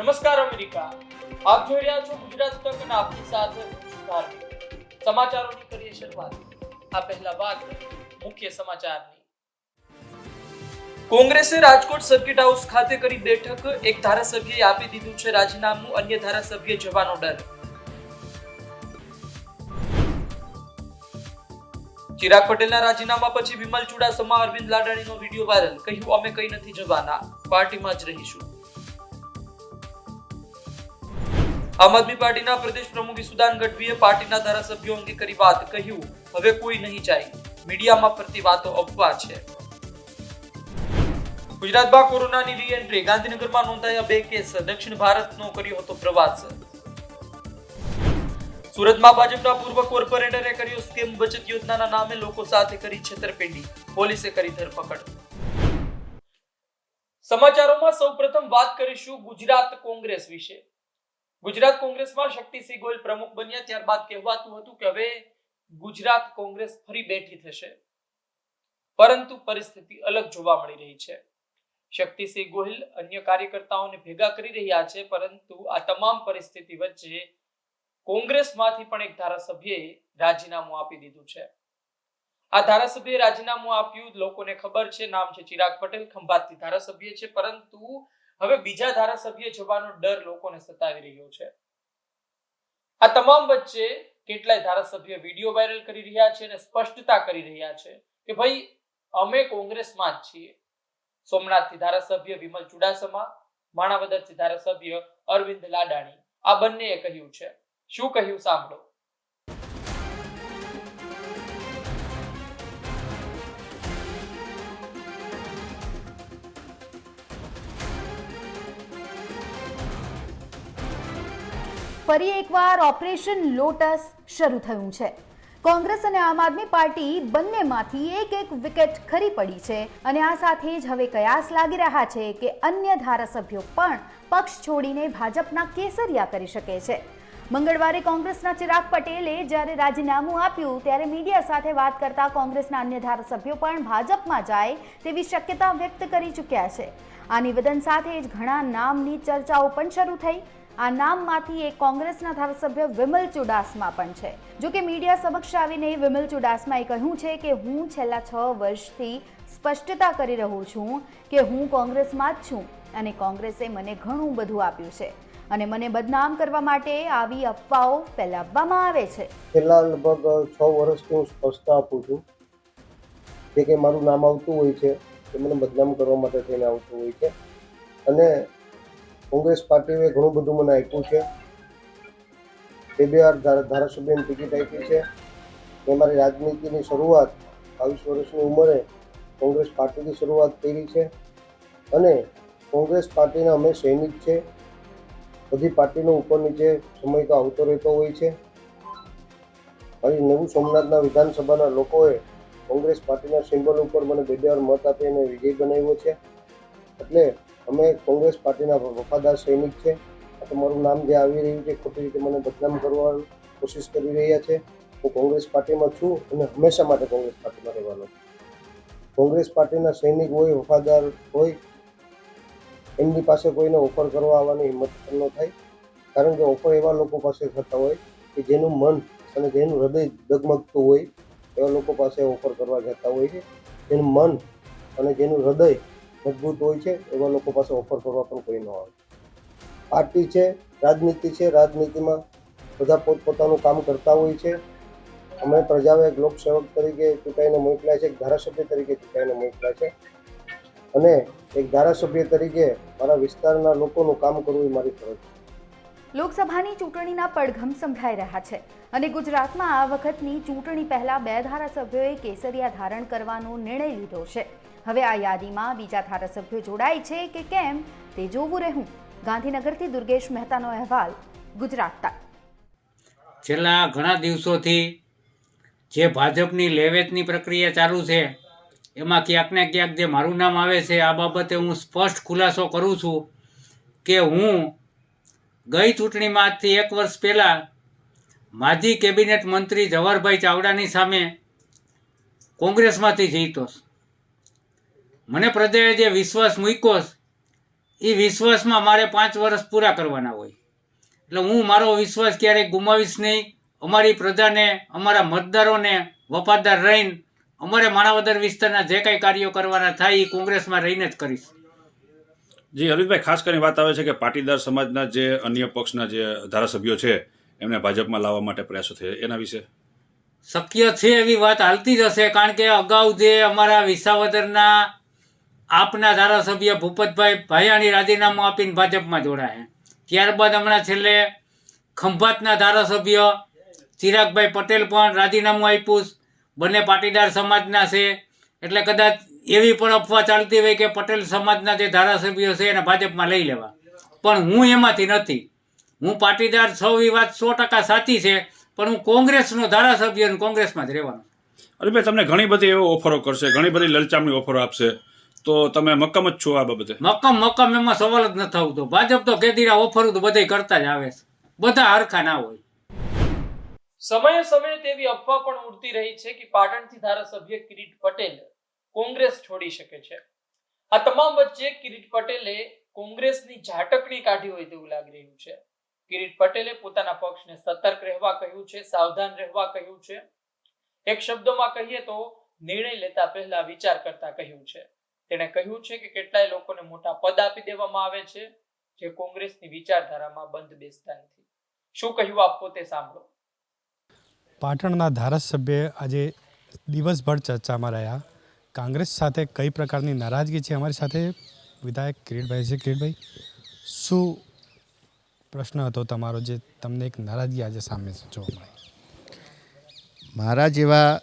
નમસ્કાર અમેરિકા. આપ જોઈ રહ્યા છો ગુજરાત તક અને આપની સાથે સમાચારોની કરીએ શરૂઆત. આ પહેલા વાત મુખ્ય સમાચારની. કોંગ્રેસે રાજકોટ સર્કિટ હાઉસ ખાતે કરી બેઠક. એક ધારાસભ્યએ આપી દીધું છે રાજીનામું, અન્ય ધારાસભ્ય જવાનો ડર. ચિરાગ પટેલના રાજીનામા પછી વિમલ ચુડાસમા, અરવિંદ લાડાણીનો વીડિયો વાયરલ. કહ્યું, અમે કઈ નથી જવાના. પાર્ટીમાં જ રહીશું. આમ આદમી પાર્ટીના પ્રદેશ પ્રમુખ ઈસુદાન ગઢવીએ પાર્ટીના ધારાસભ્યો અંગે કરી વાત કહ્યું. હવે કોઈ નહીં જાય મીડિયામાં ફરતી વાતો અફવા છે. ગુજરાતમાં કોરોનાની રી એન્ટ્રી ગાંધીનગરમાં નોંધાયા બે કેસ. દક્ષિણ ભારતનો કર્યો હતો પ્રવાસ. સુરતમાં ભાજપના પૂર્વ કોર્પોરેટરે કર્યો સ્કીમ. બચત યોજનાના નામે લોકો સાથે કરી છેતરપિંડી. પોલીસે કરી ધરપકડ. સમાચારોમાં સૌપ્રથમ વાત કરીશું ગુજરાત કોંગ્રેસ વિશે. ગુજરાત કોંગ્રેસમાં શક્તિસિંહ ગોયલ પ્રમુખ બન્યા, ત્યારબાદ કહેવાતું હતું કે હવે ગુજરાત કોંગ્રેસ ફરી બેઠી થશે. પરંતુ પરિસ્થિતિ અલગ જોવા મળી રહી છે. શક્તિસિંહ ગોહિલ અન્ય કાર્યકર્તાઓને ભેગા કરી રહ્યા છે, પરંતુ આ તમામ પરિસ્થિતિ વચ્ચે કોંગ્રેસમાંથી પણ એક ધારાસભ્યએ રાજીનામું આપી દીધું છે. આ ધારાસભ્યએ રાજીનામું આપ્યું, લોકોને ખબર છે, નામ છે ચિરાગ પટેલ, ખંભાતથી ધારાસભ્ય છે, પરંતુ હવે બીજા ધારાસભ્ય જવાનો ડર લોકોને સતાવી રહ્યો છે. આ તમામ વચ્ચે કેટલાય ધારાસભ્ય વીડિયો વાયરલ કરી રહ્યા છે અને સ્પષ્ટતા કરી રહ્યા છે કે ભાઈ, અમે કોંગ્રેસમાં જ છીએ. સોમનાથથી ધારાસભ્ય વિમલ ચુડાસમા, માણાવદરથી ધારાસભ્ય અરવિંદ લાડાણી. આ બંનેએ કહ્યું છે. શું કહ્યું સાંભળો. ફરી એકવાર ઓપરેશન લોટસ શરૂ થયું છે. કોંગ્રેસ અને આમ આદમી પાર્ટી બંનેમાંથી એક એક વિકેટ ખરી પડી છે અને આ સાથે જ હવે કયાસ લાગી રહ્યા છે કે અન્ય ધારાસભ્યો પણ પક્ષ છોડીને ભાજપના કેસરિયા કરી શકે છે. મંગળવારે કોંગ્રેસના ચિરાગ પટેલે જ્યારે રાજીનામું આપ્યું ત્યારે મીડિયા સાથે વાત કરતા કોંગ્રેસના અન્ય ધારાસભ્યો પણ ભાજપમાં જાય તેવી શક્યતા વ્યક્ત કરી ચૂક્યા છે. આ નિવેદન સાથે જ ઘણા નામની ચર્ચાઓ પણ શરૂ થઈ. આ નામમાંથી એક કોંગ્રેસના ધારાસભ્ય વિમલ ચુડાસમા પણ છે. જો કે મીડિયા સમક્ષ આવીને વિમલ ચુડાસમાએ કહ્યું છે કે હું છેલ્લા છ વર્ષથી સ્પષ્ટતા કરી રહ્યો છું કે હું કોંગ્રેસમાં જ છું અને કોંગ્રેસે મને ઘણું બધું આપ્યું છે અને મને બદનામ કરવા માટે આવી અફવાઓ ફેલાવવામાં આવે છે. છેલ્લા લગભગ છ વર્ષથી હું સ્પષ્ટતા આપું છું જે કે મારું નામ આવતું હોય છે એ મને બદનામ કરવા માટે થઈને આવતું હોય છે. અને કોંગ્રેસ પાર્ટીએ ઘણું બધું મને આપ્યું છે. બે બે વાર ધારા- ધારાસભ્યની ટિકિટ આપી છે. મેં મારી રાજનીતિની શરૂઆત બાવીસ વર્ષની ઉંમરે કોંગ્રેસ પાર્ટીની શરૂઆત કરી છે અને કોંગ્રેસ પાર્ટીના અમે સૈનિક છે. બધી પાર્ટીનો ઉપર નીચે સમય તો આવતો રહેતો હોય છે. મારી નવું સોમનાથના વિધાનસભાના લોકોએ કોંગ્રેસ પાર્ટીના સિમ્બલ ઉપર મને બે બે વાર મત આપીને વિજય બનાવ્યો છે. એટલે અમે કોંગ્રેસ પાર્ટીના વફાદાર સૈનિક છે. તમારું નામ જે આવી રહ્યું છે, ખોટી રીતે મને બદનામ કરવાની કોશિશ કરી રહ્યા છે. હું કોંગ્રેસ પાર્ટીમાં છું અને હંમેશા માટે કોંગ્રેસ પાર્ટીમાં રહેવાનો કોંગ્રેસ પાર્ટીના સૈનિક હોય, વફાદાર હોય, એમની પાસે કોઈને ઓફર કરવા આવવાની હિંમત ન થાય. કારણ કે ઓફર એવા લોકો પાસે થતા હોય કે જેનું મન અને જેનું હૃદય ડગમગતું હોય, એવા લોકો પાસે ઓફર કરવા જતા હોય છે. જેનું મન અને જેનું હૃદય મજબૂત હોય છે, એવા લોકો પાસે ઓફર કરવા પણ કોઈ ન આવે. પાર્ટી છે, રાજનીતિ છે, રાજનીતિમાં બધા પોતપોતાનું કામ કરતા હોય છે. અમે પ્રજાઓ એક લોકસેવક તરીકે ચૂંટાઈને મોકલ્યા છે, એક ધારાસભ્ય તરીકે ચૂંટાઈને મોકલ્યા છે. અને એક ધારાસભ્ય તરીકે મારા વિસ્તારના લોકોનું કામ કરવું એ મારી ફરજ લોકસભાની ચૂંટણીના પડઘમ સંભળાઈ રહ્યા છે અને ગુજરાતમાં આ વખતની ચૂંટણી પહેલા બે ધારાસભ્યોએ કેસરિયા ધારણ કરવાનો નિર્ણય લીધો છે. હવે આ યાદીમાં બીજા ધારાસભ્યો જોડાય છે કે કેમ તે જોવું રહેવું ગાંધીનગરથી દુર્ગેશ મહેતાનો અહેવાલ ગુજરાત તક. છેલ્લા ઘણા દિવસોથી જે ભાજપની લેવેચની પ્રક્રિયા ચાલુ છે, એમાં ક્યાંક ને ક્યાંક જે મારું નામ આવે છે, આ બાબતે હું સ્પષ્ટ ખુલાસો કરું છું કે હું ગઈ ચૂંટણીમાંથી એક વર્ષ પહેલાં માજી કેબિનેટ મંત્રી જવાહરભાઈ ચાવડાની સામે કોંગ્રેસમાંથી જીતો મને પ્રજાએ જે વિશ્વાસ મૂક્યો એ વિશ્વાસમાં મારે પાંચ વર્ષ પૂરા કરવાના હોય. એટલે હું મારો વિશ્વાસ ક્યારેય ગુમાવીશ નહીં. અમારી પ્રજાને અમારા મતદારોને વફાદાર રહીને અમારે માણાવદર વિસ્તારના જે કાંઈ કાર્યો કરવાના થાય એ કોંગ્રેસમાં રહીને જ કરીશ. જી હરીશભાઈ ખાસ કરીને વાત આવે છે કે પાટીદાર સમાજના જે અન્ય પક્ષના જે ધારાસભ્યો છે એમને ભાજપમાં લાવવા માટે પ્રયાસો થયા. એના વિશે? શક્ય છે એવી વાત હાલતી જ હશે કારણ કે અગાઉ જે અમારા વિસાવદરના આપના ધારાસભ્ય ભૂપતભાઈ ભાયાણી રાજીનામું આપીને ભાજપમાં જોડાયા. ત્યારબાદ હમણાં છેલ્લે ખંભાતના ધારાસભ્ય ચિરાગભાઈ પટેલ પણ રાજીનામું આપ્યું બંને પાટીદાર સમાજના છે. એટલે કદાચ એવી પણ અફવા ચાલતી હોય કે પટેલ સમાજના જે ધારાસભ્યો છે એને ભાજપમાં લઈ લેવા. પણ હું એમાંથી નથી. હું પાટીદાર સૌ એ વાત સો ટકા સાચી છે, પણ હું કોંગ્રેસનો ધારાસભ્ય અને કોંગ્રેસમાં જ રહેવાનો ભાઈ, તમને ઘણી બધી એવો ઓફરો કરશે, ઘણી બધી લલચામણી ઓફરો આપશે. તો તમે મક્કમ જ છો આ બાબતે? મક્કમ મક્કમ એમાં સવાલ જ નથી આવતો. ભાજપ તો કેદીના ઓફર તો બધે કરતા જ આવે છે. બધા હરખા ના હોય. સમયે સમયે તેવી અફવા પણ ઉડતી રહી છે કે પાટણથી ધારાસભ્ય કિરીટ પટેલ કોંગ્રેસ છોડી શકે છે. આ તમામ વચ્ચે કિરીટ પટેલે કોંગ્રેસની ઝાટકણી કાઢી હોય તેવું લાગી રહ્યું છે. કિરીટ પટેલે પોતાના પક્ષને સતર્ક રહેવા કહ્યું છે સાવધાન રહેવા કહ્યું છે. એક શબ્દોમાં કહીએ તો નિર્ણય લેતા પહેલા વિચાર કરતા કહ્યું છે. તેણે કહ્યું છે કે કેટલાય લોકોને મોટા પદ આપી દેવામાં આવે છે જે કોંગ્રેસની વિચારધારામાં બંધ બેસતા નથી. શું કહ્યું આપ પોતે સાંભળો? પાટણના ધારાસભ્ય આજે દિવસભર ચર્ચામાં રહ્યા. કોંગ્રેસ સાથે કઈ પ્રકારની નારાજગી છે? અમારી સાથે વિધાયક કિરીટભાઈ છે. કિરીટભાઈ શું પ્રશ્ન હતો તમારો જે તમને એક નારાજગી આજે સામે જોવા મળી? મારા જેવા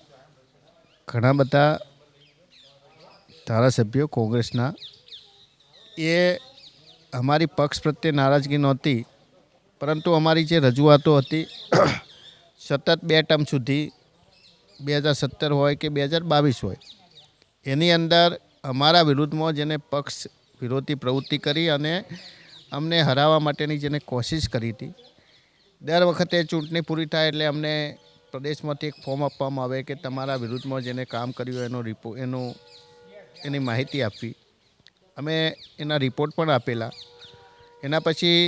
ઘણા બધા ધારાસભ્યો કોંગ્રેસના, એ અમારી પક્ષ પ્રત્યે નારાજગી નહોતી, પરંતુ અમારી જે રજૂઆતો હતી, સતત બે ટર્મ સુધી બે હજાર સત્તર હોય કે બે હજાર બાવીસ હોય, એની અંદર અમારા વિરુદ્ધમાં જેને પક્ષ વિરોધી પ્રવૃત્તિ કરી અને અમને હરાવવા માટેની જેને કોશિશ કરી હતી, દર વખતે ચૂંટણી પૂરી થાય એટલે અમને પ્રદેશમાંથી એક ફોર્મ આપવામાં આવે કે તમારા વિરુદ્ધમાં જેને કામ કર્યું એનો રિપો, એનું એની માહિતી આપવી. અમે એના રિપોર્ટ પણ આપેલા. એના પછી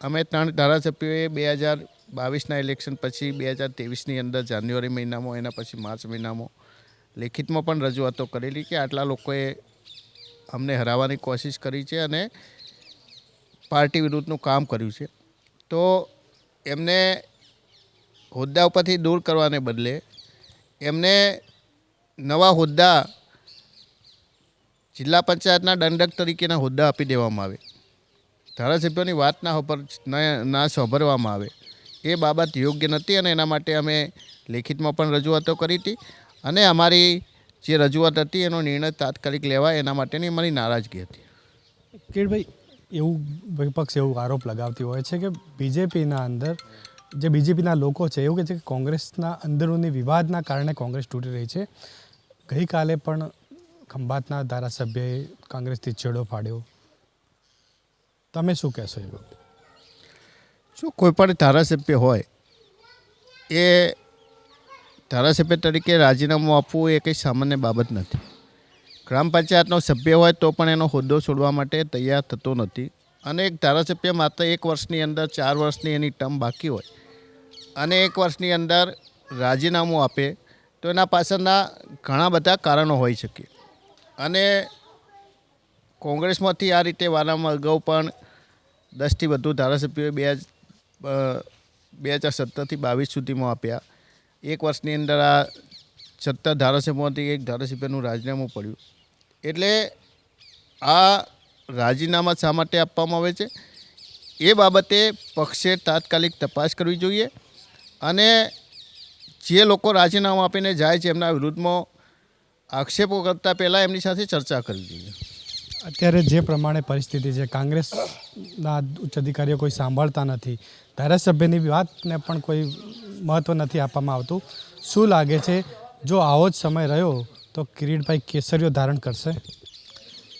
અમે ત્રણ ધારાસભ્યોએ બે હજાર બાવીસના ઇલેક્શન પછી બે હજાર ત્રેવીસની અંદર જાન્યુઆરી મહિનામાં, એના પછી માર્ચ મહિનામાં લેખિતમાં પણ રજૂઆતો કરેલી કે આટલા લોકોએ અમને હરાવવાની કોશિશ કરી છે અને પાર્ટી વિરુદ્ધનું કામ કર્યું છે. તો એમને હોદ્દા ઉપરથી દૂર કરવાને બદલે એમને નવા હોદ્દા જિલ્લા પંચાયતના દંડક તરીકેના હોદ્દા આપી દેવામાં આવે. ધારાસભ્યોની વાત ના ના સાંભળવામાં આવે. એ બાબત યોગ્ય નથી અને એના માટે અમે લેખિતમાં પણ રજૂઆતો કરી હતી અને અમારી જે રજૂઆત હતી એનો નિર્ણય તાત્કાલિક લેવાય એના માટેની અમારી નારાજગી હતી. કિરભાઈ એવું વિપક્ષ એવું આરોપ લગાવતી હોય છે કે બીજેપીના અંદર, જે બીજેપીના લોકો છે, એવું કહે છે કે કોંગ્રેસના અંદરોની વિવાદના કારણે કોંગ્રેસ તૂટી રહી છે. ગઈકાલે પણ ખંભાતના ધારાસભ્યએ કોંગ્રેસથી છેડો ફાડ્યો. તમે શું કહેશો એ બાબતે જો કોઈ પણ ધારાસભ્ય હોય, એ ધારાસભ્ય તરીકે રાજીનામું આપવું એ કંઈ સામાન્ય બાબત નથી. ગ્રામ પંચાયતનો સભ્ય હોય તો પણ એનો હોદ્દો છોડવા માટે તૈયાર થતો નથી. અને એક ધારાસભ્ય માત્ર એક વર્ષની અંદર, ચાર વર્ષની એની ટર્મ બાકી હોય અને એક વર્ષની અંદર રાજીનામું આપે, તો એના પાછળના ઘણા બધા કારણો હોઈ શકે. અને કોંગ્રેસમાંથી આ રીતે વારંવાર અગાઉ પણ દસથી વધુ ધારાસભ્યોએ બે બે હજાર સત્તરથી બાવીસ સુધીમાં આપ્યા. એક વર્ષની અંદર આ સત્તર ધારાસભ્યોમાંથી એક ધારાસભ્યનું રાજીનામું પડ્યું. એટલે આ રાજીનામા શા માટે આપવામાં આવે છે? એ બાબતે પક્ષે તાત્કાલિક તપાસ કરવી જોઈએ અને જે લોકો રાજીનામું આપીને જાય છે એમના વિરુદ્ધમાં આક્ષેપો કરતાં પહેલાં એમની સાથે ચર્ચા કરવી જોઈએ અત્યારે જે પ્રમાણે પરિસ્થિતિ છે કોંગ્રેસના ઉચ્ચ અધિકારીઓ કોઈ સાંભળતા નથી. ધારાસભ્યની વાતને પણ કોઈ મહત્ત્વ નથી આપવામાં આવતું. શું લાગે છે જો આવો જ સમય રહ્યો તો કિરીટભાઈ કેસરીઓ ધારણ કરશે?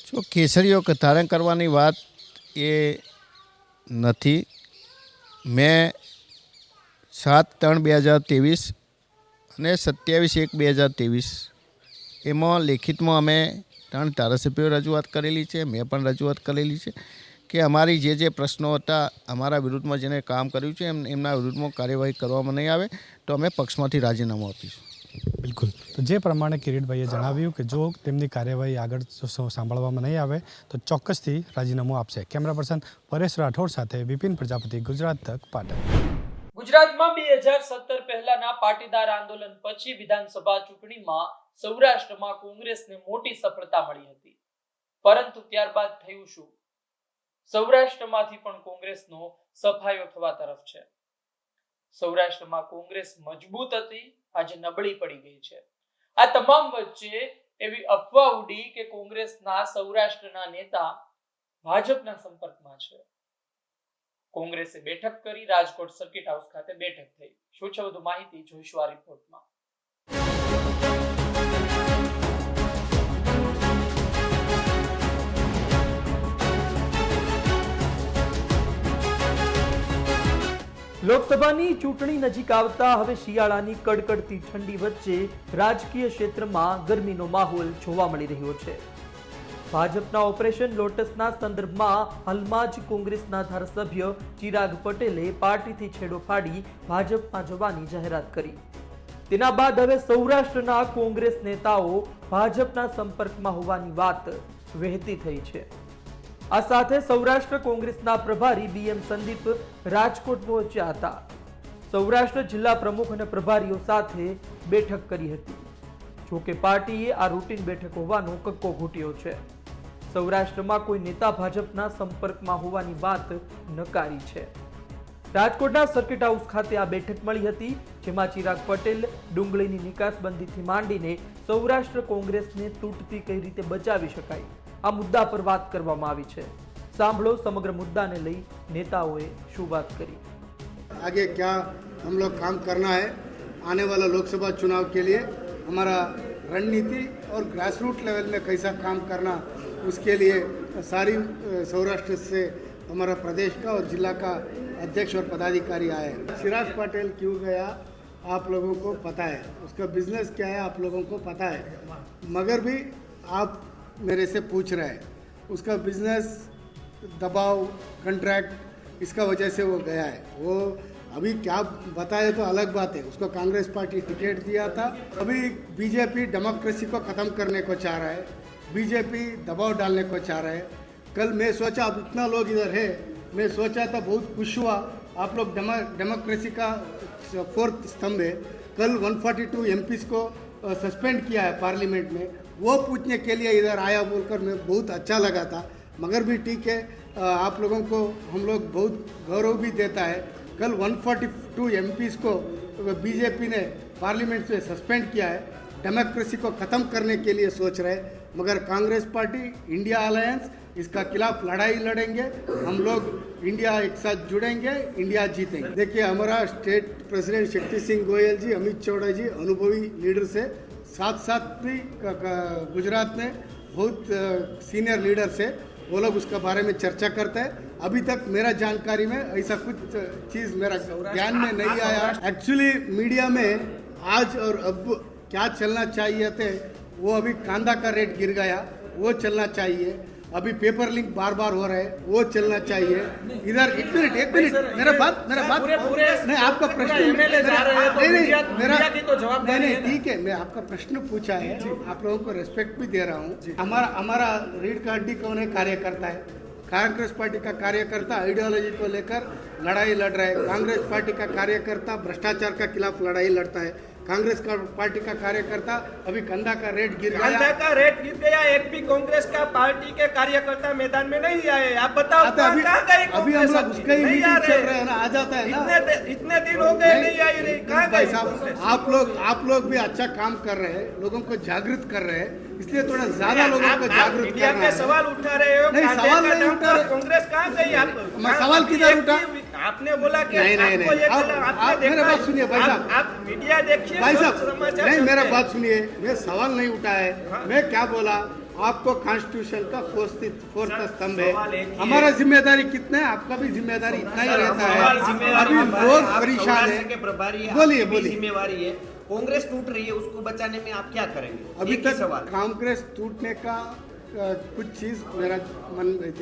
જો કેસરીઓ ધારણ કરવાની વાત એ નથી. મેં સાત ત્રણ બે હજાર ત્રેવીસ અને સત્યાવીસ એક બે હજાર ત્રેવીસ એમાં લેખિતમાં અમે ત્રણ ધારાસભ્યોએ રજૂઆત કરેલી છે, મેં પણ રજૂઆત કરેલી છે કે અમારી જે જે પ્રશ્નો હતા અમારા વિરુદ્ધમાં જેને કામ કર્યું છે, એમ એમના વિરુદ્ધમાં કાર્યવાહી કરવામાં નહીં આવે તો અમે પક્ષમાંથી રાજીનામું આપીશું. બિલકુલ. તો જે પ્રમાણે કિરીટભાઈએ જણાવ્યું કે જો તેમની કાર્યવાહી આગળ સાંભળવામાં નહીં આવે તો ચોક્કસથી રાજીનામું આપશે. કેમેરા પર્સન પરેશ રાઠોડ સાથે વિપિન પ્રજાપતિ, ગુજરાત તક, પાટણ. ગુજરાતમાં બે હજાર સત્તર પહેલાના પાટીદાર આંદોલન પછી વિધાનસભા ચૂંટણીમાં સૌરાષ્ટ્રમાં કોંગ્રેસને મોટી સફળતા મળી હતી. પરંતુ ત્યારબાદ થયું શું? સૌરાષ્ટ્રમાંથી પણ કોંગ્રેસનો સફાયો થવા તરફ છે. સૌરાષ્ટ્રમાં કોંગ્રેસ મજબૂત હતી, આજે નબળી પડી ગઈ છે. આ તમામ વચ્ચે એવી અફવા ઉડી કે કોંગ્રેસના સૌરાષ્ટ્રના નેતા ભાજપના સંપર્કમાં છે. કોંગ્રેસે બેઠક કરી, રાજકોટ સર્કિટ હાઉસ ખાતે બેઠક થઈ. શું છે વધુ માહિતી? જોઈશું આ રિપોર્ટમાં લોકસભાની ચૂંટણી નજીક આવતા હવે શિયાળાની કડકડતી ઠંડી વચ્ચે રાજકીય ક્ષેત્રમાં ગરમીનો માહોલ જોવા મળી રહ્યો છે. ભાજપના ઓપરેશન લોટસના સંદર્ભમાં હાલમાં જ કોંગ્રેસના ધારાસભ્ય ચિરાગ પટેલે પાર્ટીથી છેડો ફાડી ભાજપમાં જવાની જાહેરાત કરી. તેના બાદ હવે સૌરાષ્ટ્રના કોંગ્રેસ નેતાઓ ભાજપના સંપર્કમાં હોવાની વાત વહેતી થઈ છે. આ સાથે સૌરાષ્ટ્ર કોંગ્રેસના પ્રભારી બીએમ સંદીપ રાજકોટ પહોંચ્યા હતા. સૌરાષ્ટ્ર જિલ્લા પ્રમુખ અને પ્રભારીઓ સાથે બેઠક કરી હતી. જોકે પાર્ટીએ આ રૂટીન બેઠક હોવાનો કક્કો ઘૂટ્યો છે. સૌરાષ્ટ્રમાં કોઈ નેતા ભાજપના સંપર્કમાં હોવાની વાત નકારી છે રાજકોટના સર્કિટ હાઉસ ખાતે આ બેઠક મળી હતી જેમાં ચિરાગ પટેલ ડુંગળીની નિકાસબંધીથી માંડીને સૌરાષ્ટ્ર કોંગ્રેસને તૂટતી કઈ રીતે બચાવી શકાય આ મુદ્દા પર વાત કરવામાં આવી છે સાંભળો સમગ્ર મુદ્દાને લઈ નેતાઓએ શું વાત કરી आगे क्या हम लोग काम करना है आने वाला लोकसभा चुनाव के लिए हमारा रणनीति और ग्रास रूट लेवल में कैसा काम करना उसके लिए सारी सौराष्ट्र से हमारा प्रदेश का और जिला का अध्यक्ष और पदाधिकारी आए हैं। सिराज पटेल क्यों गया, आप लोगों को पता है। उसका बिज़नेस क्या है, आप लोगों को पता है। मगर भी आप मेरे से पूछ रहे हैं। उसका बिज़नेस दबाव कंट्रैक्ट इसका वजह से वो गया है। वो अभी क्या बताए तो अलग बात है। उसको कांग्रेस पार्टी टिकट दिया था। अभी बीजेपी डेमोक्रेसी को ख़त्म करने को चाह रहा है। बीजेपी दबाव डालने को चाह रहे है। कल मैं सोचा, अब इतना लोग इधर है, मैं सोचा था बहुत खुश हुआ। आप लोग डेमो, डेमोक्रेसी का फोर्थ स्तंभ है। कल 142 एमपीस को सस्पेंड किया है पार्लियामेंट में। वो पूछने के लिए इधर आया बोलकर मैं बहुत अच्छा लगा था। मगर भी ठीक है आप लोगों को, हम लोग बहुत गौरव भी देता है। कल 142 एमपीस को बीजेपी ने पार्लियामेंट से सस्पेंड किया है। डेमोक्रेसी को ख़त्म करने के लिए सोच रहे मगर कांग्रेस पार्टी, इंडिया अलायंस, इसका खिलाफ लड़ाई लड़ेंगे। हम लोग इंडिया एक साथ जुड़ेंगे, इंडिया जीतेंगे। देखिए, हमारा स्टेट प्रेसिडेंट शक्ति सिंह गोयल जी, अमित चौड़ा जी, अनुभवी लीडर से साथ साथ भी गुजरात में बहुत सीनियर लीडर से, वो लोग उसके बारे में चर्चा करते हैं। अभी तक मेरा जानकारी में ऐसा कुछ चीज़ मेरा ध्यान में नहीं आया। एक्चुअली मीडिया में आज और अब क्या चलना चाहिए थे वो अभी कांदा का रेट गिर गया वो चलना चाहिए। अभी पेपर लिंक बार बार हो रहे हैं वो चलना चाहिए। इधर एक मिनट एक मिनट मेरा बात मेरा बात नहीं आपका प्रश्न नहीं नहीं मेरा नहीं नहीं ठीक है मैं आपका प्रश्न पूछा है आप लोगों को रेस्पेक्ट भी दे रहा हूँ। हमारा हमारा रीढ़ का हड्डी कौन है? कार्यकर्ता है। कांग्रेस पार्टी का कार्यकर्ता आइडियोलॉजी को लेकर लड़ाई लड़ रहा है। कांग्रेस पार्टी का कार्यकर्ता भ्रष्टाचार का खिलाफ लड़ाई लड़ता है। कांग्रेस का पार्टी का कार्यकर्ता अभी कंधा का रेट गिर गया। का रेट गिर गया एक भी कांग्रेस का पार्टी के कार्यकर्ता मैदान में नहीं आए। आप बताओ अभी अभी हम लोग उसका ही मीटिंग चल रहे। है ना आ जाता है ना। इतने दिन हो गए नहीं आई रही। कहाँ साहब आप लोग आप लोग भी अच्छा काम कर रहे हैं लोगों को जागृत कर रहे हैं इसलिए थोड़ा ज़्यादा लोगों को करना है। सवाल उठा रहे हो नहीं, सवाल नहीं उठा कांग्रेस कहाँ गई? आप सवाल किधर उठा? आपने बोला कि नहीं, नहीं, नहीं। आप- आप मेरे बात सुनिए भाई साहब। आप मीडिया देखिए भाई साहब नहीं मेरा बात सुनिए। मैं सवाल नहीं उठा है। मैं क्या बोला? आपको कॉन्स्टिट्यूशन का फोर्थ स्तंभ है। ही है। हमारा ज़िम्मेदारी कितना है? आपका भी ज़िम्मेदारी इतना ही रहता है। अभी आप परेशान है। बोलिए, बोलिए। जिम्मेवारी है। कांग्रेस टूट रही है उसको बचाने में आप क्या करेंगे? अभी तक सवाल। कांग्रेस टूटने का कुछ चीज़ मेरा मन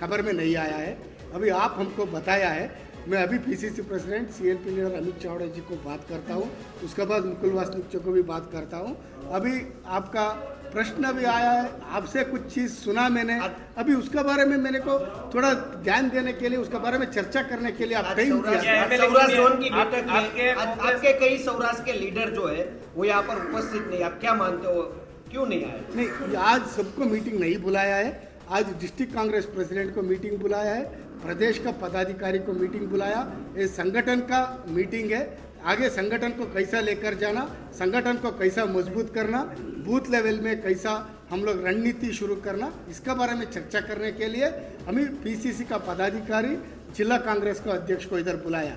खबर में नहीं आया है। अभी आप हमको बताया है मैं अभी PCC president CLP leader Amit Chavda ji को बात करता हूँ उसके बाद मुकुल वासनिक को भी बात करता हूँ। अभी आपका प्रश्न भी आया है आपसे कुछ चीज़ सुना मैंने। अभी उसके बारे में मैंने को थोड़ा ध्यान देने के लिए उसके बारे में चर्चा करने के लिए आप टाइम दिया MLA सौराष्ट्र की आप- बैठक में आपके आज- कांग्रेस- आपके कई सौराष्ट्र के लीडर जो है वो यहाँ पर उपस्थित नहीं। आप क्या मानते हो? क्यों नहीं आए? नहीं आज सबको मीटिंग नहीं बुलाया है। आज डिस्ट्रिक्ट कांग्रेस प्रेसिडेंट को मीटिंग बुलाया है। प्रदेश का पदाधिकारी को मीटिंग बुलाया ये संगठन का मीटिंग है आगे संगठन को कैसा लेकर जाना संगठन को कैसा मजबूत करना बूथ लेवल में कैसा हम लोग रणनीति शुरू करना इसके बारे में चर्चा करने के लिए हमें पीसीसी का पदाधिकारी जिला कांग्रेस का अध्यक्ष को इधर बुलाया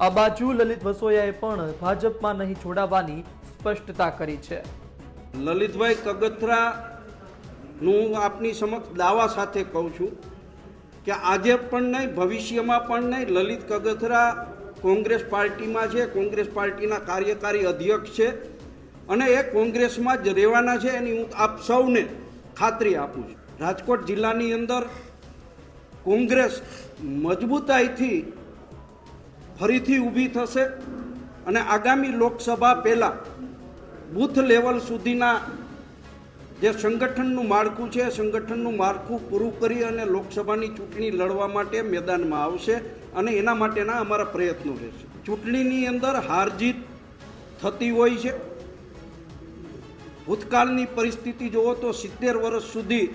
આ બાજુ લલિત વસોયાએ પણ ભાજપમાં નહીં જોડાવાની સ્પષ્ટતા કરી છે લલિતભાઈ કગથરાનું હું આપની સમક્ષ દાવા સાથે કહું છું કે આજે પણ નહીં, ભવિષ્યમાં પણ નહીં. લલિત કગથરા કોંગ્રેસ પાર્ટીમાં છે. કોંગ્રેસ પાર્ટીના કાર્યકારી અધ્યક્ષ છે અને એ કોંગ્રેસમાં જ રહેવાના છે. એની હું આપ સૌને ખાતરી આપું છું. રાજકોટ જિલ્લાની અંદર કોંગ્રેસ મજબૂતાઈથી ફરીથી ઊભી થશે અને આગામી લોકસભા પહેલાં બૂથ લેવલ સુધીના જે સંગઠનનું માળખું છે, સંગઠનનું માળખું પૂરું કરી અને લોકસભાની ચૂંટણી લડવા માટે મેદાનમાં આવશે અને એના માટેના અમારા પ્રયત્નો રહેશે. ચૂંટણીની અંદર હાર જીત થતી હોય છે. ભૂતકાળની પરિસ્થિતિ જુઓ તો સિત્તેર વર્ષ સુધી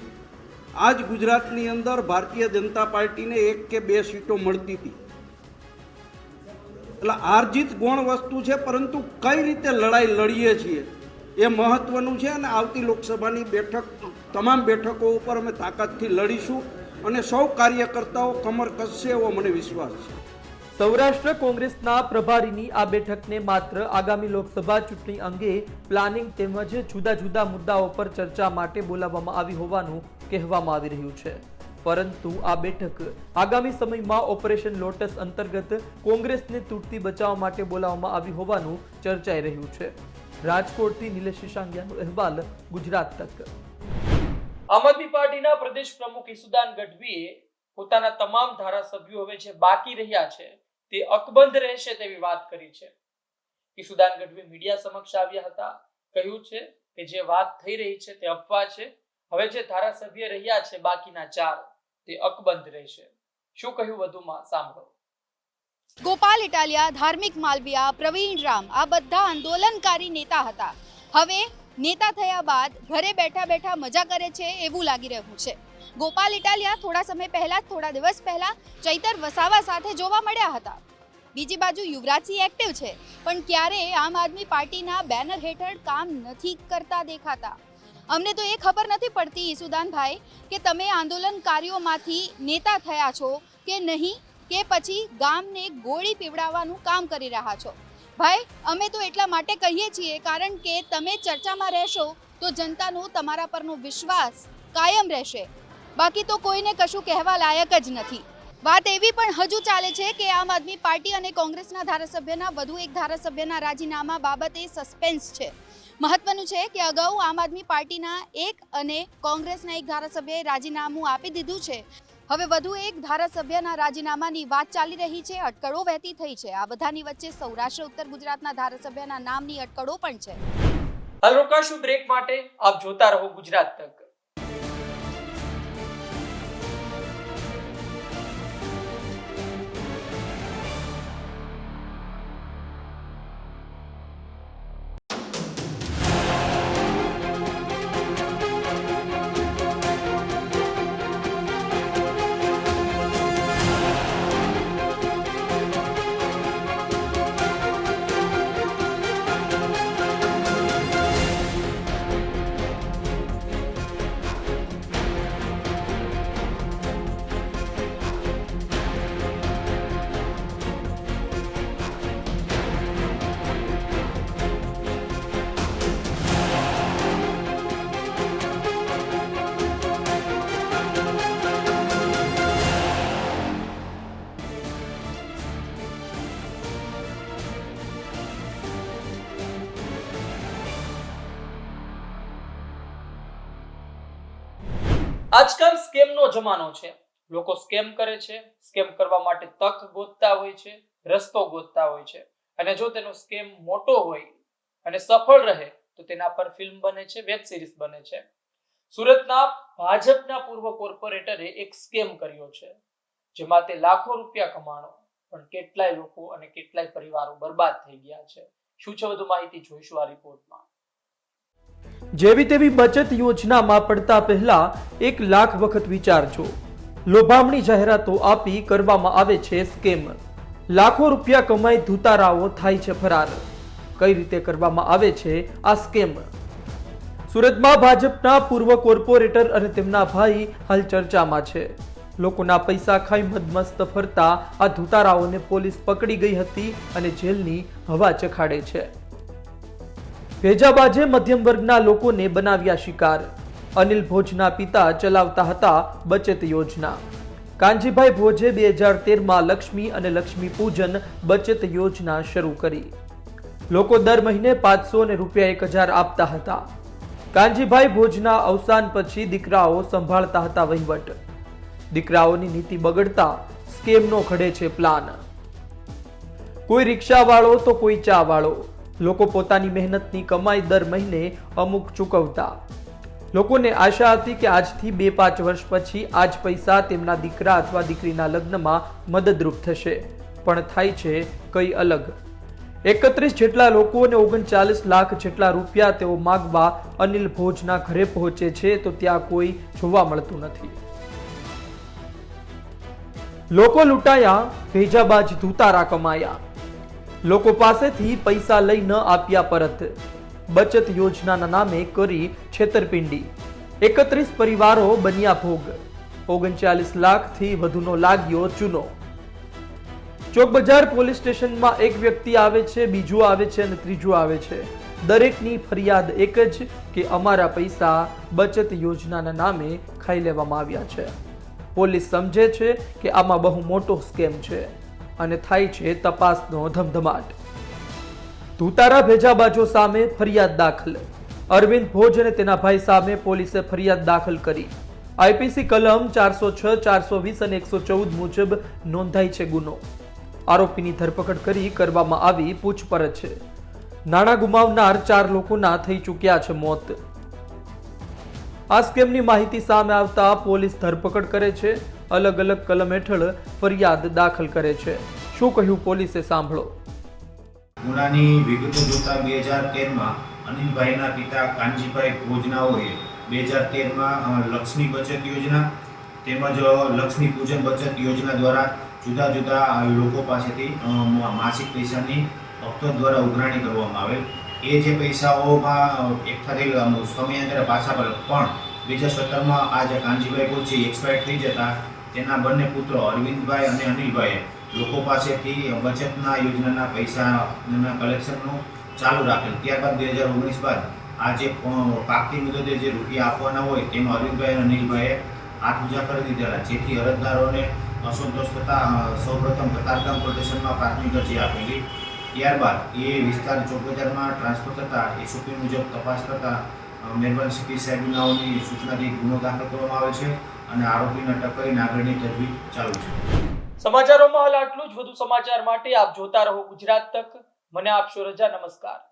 આ જ ગુજરાતની અંદર ભારતીય જનતા પાર્ટીને એક કે બે સીટો મળતી હતી. એટલે હાર જીત ગૌણ વસ્તુ છે, પરંતુ કઈ રીતે લડાઈ લડીએ છીએ? એ મહત્વનું છે અને આવતી લોકસભાની બેઠક, તમામ બેઠકો ઉપર અમે તાકાતથી લડીશું અને સૌ કાર્યકર્તાઓ કમર કસશે એવો મને વિશ્વાસ છે. સૌરાષ્ટ્ર કોંગ્રેસના પ્રભારીની આ બેઠકને માત્ર આગામી લોકસભા ચૂંટણી અંગે પ્લાનિંગ તેમજ જુદા જુદા મુદ્દાઓ પર ચર્ચા માટે બોલાવવામાં આવી હોવાનું કહેવામાં આવી રહ્યું છે. પરંતુ આ બેઠક આગામી સમયમાં ઓપરેશન લોટસ અંતર્ગત કોંગ્રેસને તૂટતી બચાવવા માટે બોલાવવામાં આવી હોવાનું ચર્ચાઈ રહ્યું છે. રાજકોટથી નિલેશ શિશાંગિયાનો અહેવાલ ગુજરાત તક. આમ આદમી પાર્ટીના પ્રદેશ પ્રમુખ ઈસુદાન ગઢવીએ પોતાના તમામ ધારાસભ્યો હવે જે બાકી રહ્યા છે, તે અકબંધ રહેશે તેવી વાત કરી છે. ઈસુદાન ગઢવી મીડિયા સમક્ષ આવ્યા હતા, કહ્યું છે કે જે વાત થઈ રહી છે તે અફવા છે, હવે જે ધારાસભ્ય રહ્યા છે બાકીના ચાર, તે અકબંધ રહેશે. શું કહ્યું વધુમાં? સાંભળો. ગોપાલ ઇટાલિયા, ધાર્મિક માલવિયા, પ્રવીણ રામ, આ બધા આંદોલનકારી નેતા હતા. હવે નેતા થયા બાદ ઘરે બેઠા બેઠા મજા કરે છે એવું લાગી રહ્યું છે. ગોપાલ ઇટાલિયા થોડા સમય પહેલા થોડા દિવસ પહેલા ચૈતર વસાવા સાથે જોવા મળ્યા હતા. બીજી બાજુ યુવરાજસિંહ એક્ટિવ છે, પણ ક્યારે આમ આદમી પાર્ટીના બેનર હેઠળ કામ નથી કરતા દેખાતા. અમને તો એ ખબર નથી પડતી, ઈસુદાનભાઈ, કે તમે આંદોલનકારીઓમાંથી નેતા થયા છો કે નહીં? કે પછી ગામને ગોળી પીવડાવવાનું કામ કરી રહ્યા છો. ભાઈ, અમે તો એટલા માટે કહીએ છીએ કારણ કે તમે ચર્ચામાં રહેશો તો જનતાનો તમારા પરનો વિશ્વાસ કાયમ રહેશે. બાકી તો કોઈને કશું કહેવા લાયક જ નથી. વાત એવી પણ હજુ ચાલે છે કે આમ આદમી પાર્ટી અને કોંગ્રેસના ધારાસભ્યના, વધુ એક ધારાસભ્યના રાજીનામા બાબતે સસ્પેન્સ છે. મહત્વનું છે કે અગાઉ આમ આદમી પાર્ટીના એક અને કોંગ્રેસના એક ધારાસભ્યએ રાજીનામું આપી દીધું છે. હવે વધુ એક ધારાસભ્યના રાજીનામાની વાત ચાલી રહી છે. અટકળો વહેતી થઈ છે. આ બધાની વચ્ચે સૌરાષ્ટ્ર, ઉત્તર ગુજરાતના ધારાસભ્યના નામની અટકળો પણ છે. હાલ રોકાશું બ્રેક માટે આપ જોતા રહો ગુજરાત તક? આજકાલ સ્કેમનો જમાનો છે. લોકો સ્કેમ કરે છે, સ્કેમ કરવા માટે તક ગોતતા હોય છે, રસ્તો ગોતતા હોય છે. અને જો તેનો સ્કેમ મોટો હોય અને સફળ રહે, તો તેના પર ફિલ્મ બને છે વેબ સિરીઝ બને છે. સુરતના ભાજપના પૂર્વ કોર્પોરેટરે એક સ્કેમ કર્યો છે, જેમાં તે લાખો રૂપિયા કમાણો, પણ કેટલાય લોકો અને કેટલાય પરિવારો બરબાદ થઈ ગયા છે. શું છે વધુ માહિતી જોઈશું આ રિપોર્ટમાં જેવી તેવી બચત યોજનામાં પડતા પહેલા એક લાખ વખત વિચારજો. લોભામણી જાહેરાતો આપી કરવામાં આવે છે સ્કેમ. લાખો રૂપિયા કમાઈ ધુતારાઓ થાય છે ફરાર. કઈ રીતે કરવામાં આવે છે આ સ્કેમ? સુરતમાં ભાજપના પૂર્વ કોર્પોરેટર અને તેમના ભાઈ હાલ ચર્ચામાં છે. લોકોના પૈસા ખાઈ મદમસ્ત ફરતા આ ધુતારાઓને પોલીસ પકડી ગઈ હતી અને જેલની હવા ચખાડે છે. ભેજાબાજે મધ્યમ વર્ગના લોકોને બનાવ્યા શિકાર. અનિલ ભોજના પિતા ચલાવતા હતા બચત યોજના. કાંજીભાઈ ભોજે બે હજાર તેરમાં લક્ષ્મી અને લક્ષ્મી પૂજન બચત યોજના શરૂ કરી. લોકો દર મહિને પાંચસો ને રૂપિયા એક હજાર આપતા હતા. કાંજીભાઈ ભોજના અવસાન પછી દીકરાઓ સંભાળતા હતા વહીવટ. દીકરાઓની નીતિ બગડતા સ્કેમનો ઘડે છે પ્લાન. કોઈ રિક્ષાવાળો તો કોઈ ચા વાળો લોકો પોતાની મહેનતની કમાઈ દર મહિને અમુક ચૂકવતા. લોકોને આશા હતી કે આજથી બે પાંચ વર્ષ પછી આ જ પૈસા તેમના દીકરા અથવા દીકરીના લગ્નમાં મદદરૂપ થશે. પણ થાય છે કંઈ અલગ. એકત્રીસ જેટલા લોકો અને ઓગણચાલીસ લાખ જેટલા રૂપિયા તેઓ માગવા અનિલ ભોજના ઘરે પહોંચે છે તો ત્યાં કોઈ જોવા મળતું નથી. લોકો લૂંટાયા, ભેજાબાજ ધૂતારા કમાયા. લોકો પાસેથી પૈસા લઈ ન આપ્યા પરત. બચત યોજનાના નામે કરી છેતરપિંડી. એકત્રીસ પરિવારો બન્યા ભોગ. ઓગણચાલીસ લાખથી વધુનો લાગ્યો ચૂનો. ચોક બજાર પોલીસ સ્ટેશનમાં એક વ્યક્તિ આવે છે, બીજું આવે છે અને ત્રીજું આવે છે. દરેકની ફરિયાદ એક જ કે અમારા પૈસા બચત યોજનાના નામે ખાઈ લેવામાં આવ્યા છે. પોલીસ સમજે છે કે આમાં બહુ મોટો સ્કેમ છે. અને થાય છે તપાસનો ધમધમાટ. ધુતારા ભેજાબાજો સામે ફરિયાદ દાખલ. અરવિંદ ભોજ અને તેના ભાઈ સામે પોલીસે ફરિયાદ દાખલ કરી. આઈપીસી કલમ ચારસો છ, ચારસો વીસ અને એકસો ચૌદ મુજબ નોંધાઈ છે ગુનો. આરોપીની ધરપકડ કરી કરવામાં આવી પૂછપરછ છે. નાણાં ગુમાવનાર ચાર લોકોના થઈ ચૂક્યા છે મોત. આ સ્કેમની માહિતી સામે આવતા પોલીસ ધરપકડ કરે છે. અલગ અલગ કલમ હેઠળ ફરિયાદ દાખલ કરે છે. શું કહ્યું પોલીસે સાંભળો. ગુનાની વિગતો જોતા બે હજાર તેરમાં અનિલભાઈના પિતા કાનજીભાઈ ભોજનાઓએ બે હજાર તેરમાં લક્ષ્મી બચત યોજના તેમજ લક્ષ્મી પૂજન બચત યોજના દ્વારા જુદા જુદા લોકો પાસેથી માસિક પૈસાની હપ્તો દ્વારા ઉઘરાણી કરવામાં આવેલ. એ જે પૈસાઓમાં એકઠા થઈ સમયાંતરે પાછા પર, પણ બે હજાર સત્તરમાં આ જે કાનજીભાઈ કોચી એક્સપાયર થઈ જતા તેના બંને પુત્રો અરવિંદભાઈ અને અનિલભાઈએ લોકો પાસેથી બચતના યોજનાના પૈસાના કલેક્શનનું ચાલુ રાખેલ. ત્યારબાદ બે હજાર ઓગણીસ બાદ આ જે પાકતી મુદતે જે રૂપિયા આપવાના હોય તેમાં અરવિંદભાઈ અને અનિલભાઈએ ઉજા કરી દીધેલા, જેથી અરજદારોને અસંતોષ થતા, સૌપ્રથમ કતારગામ પ્રદેશમાં પ્રાથમિક અરજી આપેલી. ત્યારબાદ એ વિસ્તાર ચોક બજારમાં ટ્રાન્સફર થતાં, એસઓપી મુજબ તપાસ કરતાં મહેરબાન સીપી સાહેબનાઓની સૂચનાથી ગુનો દાખલ કરવામાં આવે છે. અને આરોપીને અટકાવીને આગળની તજવીજ ચાલુ છે. સમાચારોમાં હાલ આટલું જ. વધુ સમાચાર માટે આપ જોતા રહો ગુજરાત તક. મને આપશો રજા. નમસ્કાર.